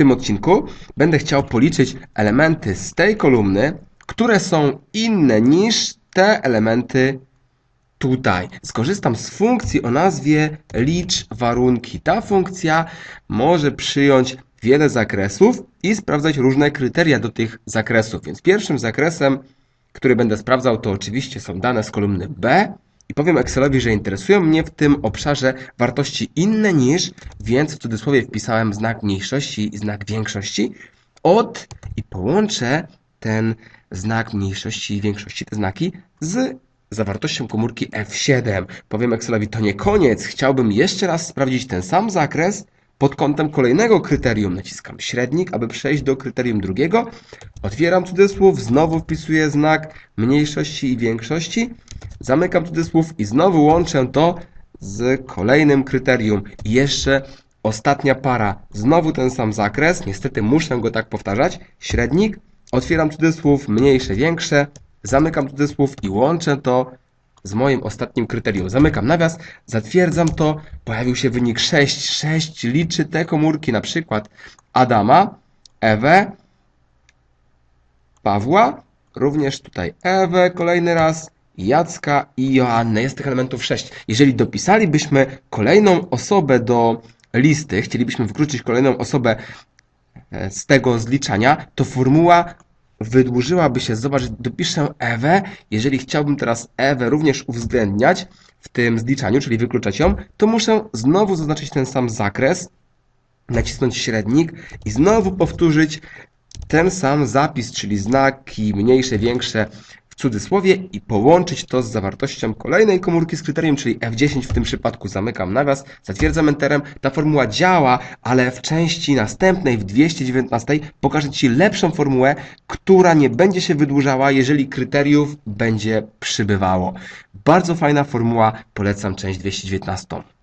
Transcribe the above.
tym odcinku będę chciał policzyć elementy z tej kolumny, które są inne niż te elementy tutaj. Skorzystam z funkcji o nazwie licz warunki. Ta funkcja może przyjąć wiele zakresów i sprawdzać różne kryteria do tych zakresów. Więc pierwszym zakresem, który będę sprawdzał, to oczywiście są dane z kolumny B. I powiem Excelowi, że interesują mnie w tym obszarze wartości inne niż, więc w cudzysłowie wpisałem znak mniejszości i znak większości od i połączę ten znak mniejszości i większości, te znaki z zawartością komórki F7. Powiem Excelowi, to nie koniec. Chciałbym jeszcze raz sprawdzić ten sam zakres pod kątem kolejnego kryterium. Naciskam średnik, aby przejść do kryterium drugiego. Otwieram cudzysłów, znowu wpisuję znak mniejszości i większości. Zamykam cudzysłów i znowu łączę to z kolejnym kryterium. I jeszcze ostatnia para. Znowu ten sam zakres. Niestety muszę go tak powtarzać. Średnik. Otwieram cudzysłów, mniejsze, większe. Zamykam cudzysłów i łączę to z moim ostatnim kryterium. Zamykam nawias, zatwierdzam to, pojawił się wynik 6. 6 liczy te komórki, na przykład Adama, Ewę, Pawła, również tutaj Ewę kolejny raz, Jacka i Joannę. Jest tych elementów 6. Jeżeli dopisalibyśmy kolejną osobę do listy, chcielibyśmy wykluczyć kolejną osobę e, z tego zliczania, to formuła wydłużyłaby się. Zobacz, dopiszę Ewę. Jeżeli chciałbym teraz Ewę również uwzględniać w tym zliczaniu, czyli wykluczać ją, to muszę znowu zaznaczyć ten sam zakres, nacisnąć średnik i znowu powtórzyć ten sam zapis, czyli znaki mniejsze, większe cudzysłowie i połączyć to z zawartością kolejnej komórki z kryterium, czyli F10 w tym przypadku zamykam nawias, zatwierdzam enterem. Ta formuła działa, ale w części następnej, w 219, pokażę Ci lepszą formułę, która nie będzie się wydłużała, jeżeli kryteriów będzie przybywało. Bardzo fajna formuła, polecam część 219.